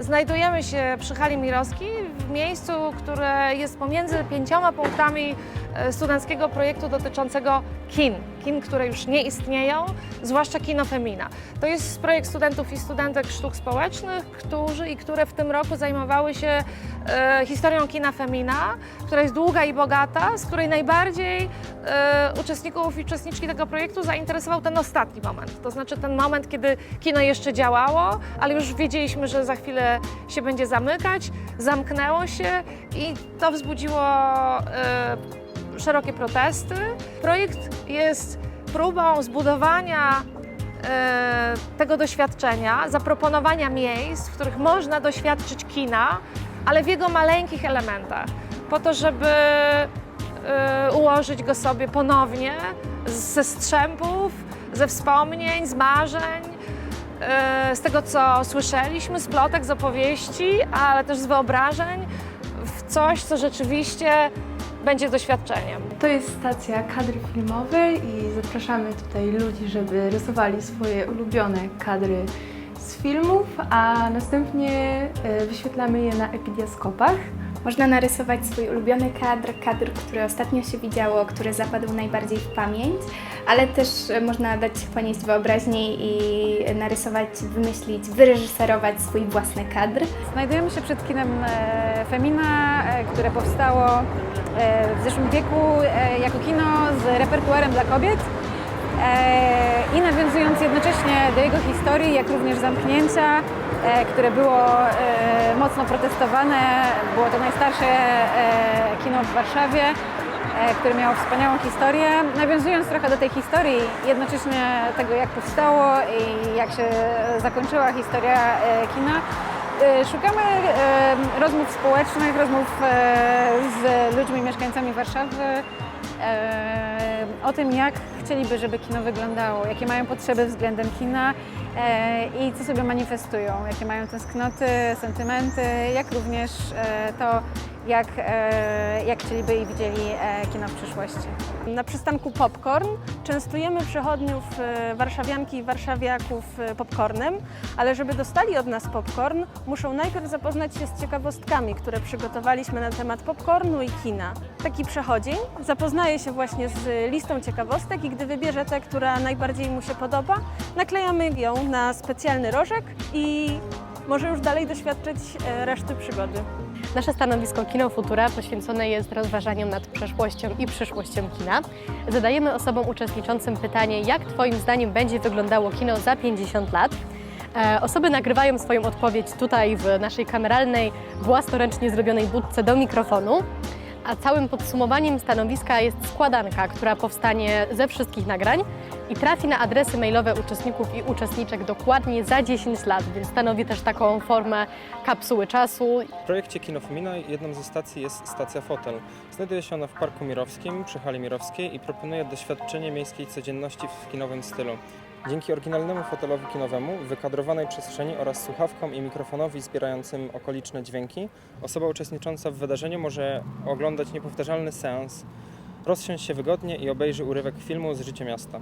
Znajdujemy się przy hali Mirowskiej, w miejscu, które jest pomiędzy pięcioma punktami e, studenckiego projektu dotyczącego kin. Kin, które już nie istnieją, zwłaszcza kino Femina. To jest projekt studentów i studentek sztuk społecznych, którzy i które w tym roku zajmowały się e, historią kina Femina, która jest długa i bogata, z której najbardziej e, uczestników i uczestniczki tego projektu zainteresował ten ostatni moment. To znaczy ten moment, kiedy kino jeszcze działało, ale już wiedzieliśmy, że za chwilę się będzie zamykać. Zamknęło się i to wzbudziło e, szerokie protesty. Projekt jest próbą zbudowania e, tego doświadczenia, zaproponowania miejsc, w których można doświadczyć kina, ale w jego maleńkich elementach, po to, żeby ułożyć go sobie ponownie ze strzępów, ze wspomnień, z marzeń, e, z tego, co słyszeliśmy, z plotek, z opowieści, ale też z wyobrażeń, w coś, co rzeczywiście będzie doświadczeniem. To jest stacja kadry filmowej i zapraszamy tutaj ludzi, żeby rysowali swoje ulubione kadry z filmów, a następnie e, wyświetlamy je na epidiaskopach. Można narysować swój ulubiony kadr, kadr, który ostatnio się widziało, który zapadł najbardziej w pamięć, ale też e, można dać się ponieść wyobraźni i narysować, wymyślić, wyreżyserować swój własny kadr. Znajdujemy się przed kinem e, Femina, e, które powstało w zeszłym wieku jako kino z repertuarem dla kobiet i nawiązując jednocześnie do jego historii, jak również zamknięcia, e, które było e, mocno protestowane. Było to najstarsze e, kino w Warszawie, e, które miało wspaniałą historię. Nawiązując trochę do tej historii, jednocześnie tego jak powstało i jak się zakończyła historia e, kina, E, Szukamy e, rozmów społecznych, rozmów e, z ludźmi mieszkańcami Warszawy e, o tym, jak chcieliby, żeby kino wyglądało, jakie mają potrzeby względem kina e, i co sobie manifestują, jakie mają tęsknoty, sentymenty, jak również e, to, jak, e, jak chcieliby i widzieli kino w przyszłości. Na przystanku Popcorn częstujemy przechodniów warszawianki i warszawiaków popcornem, ale żeby dostali od nas popcorn, muszą najpierw zapoznać się z ciekawostkami, które przygotowaliśmy na temat popcornu i kina. Taki przechodzień zapoznaje się właśnie z listą ciekawostek i gdy wybierze tę, która najbardziej mu się podoba, naklejamy ją na specjalny rożek i może już dalej doświadczyć e, reszty przygody. Nasze stanowisko Kino Futura poświęcone jest rozważaniom nad przeszłością i przyszłością kina. Zadajemy osobom uczestniczącym pytanie, jak Twoim zdaniem będzie wyglądało kino za 50 lat. E, Osoby nagrywają swoją odpowiedź tutaj w naszej kameralnej, własnoręcznie zrobionej budce do mikrofonu. A całym podsumowaniem stanowiska jest składanka, która powstanie ze wszystkich nagrań i trafi na adresy mailowe uczestników i uczestniczek dokładnie za 10 lat, więc stanowi też taką formę kapsuły czasu W projekcie Kinofemina jedną ze stacji jest stacja Fotel. Znajduje się ona w Parku Mirowskim przy hali Mirowskiej i proponuje doświadczenie miejskiej codzienności w kinowym stylu. Dzięki oryginalnemu fotelowi kinowemu, wykadrowanej przestrzeni oraz słuchawkom i mikrofonowi zbierającym okoliczne dźwięki, osoba uczestnicząca w wydarzeniu może oglądać niepowtarzalny seans, rozsiąść się wygodnie i obejrzy urywek filmu z życia miasta.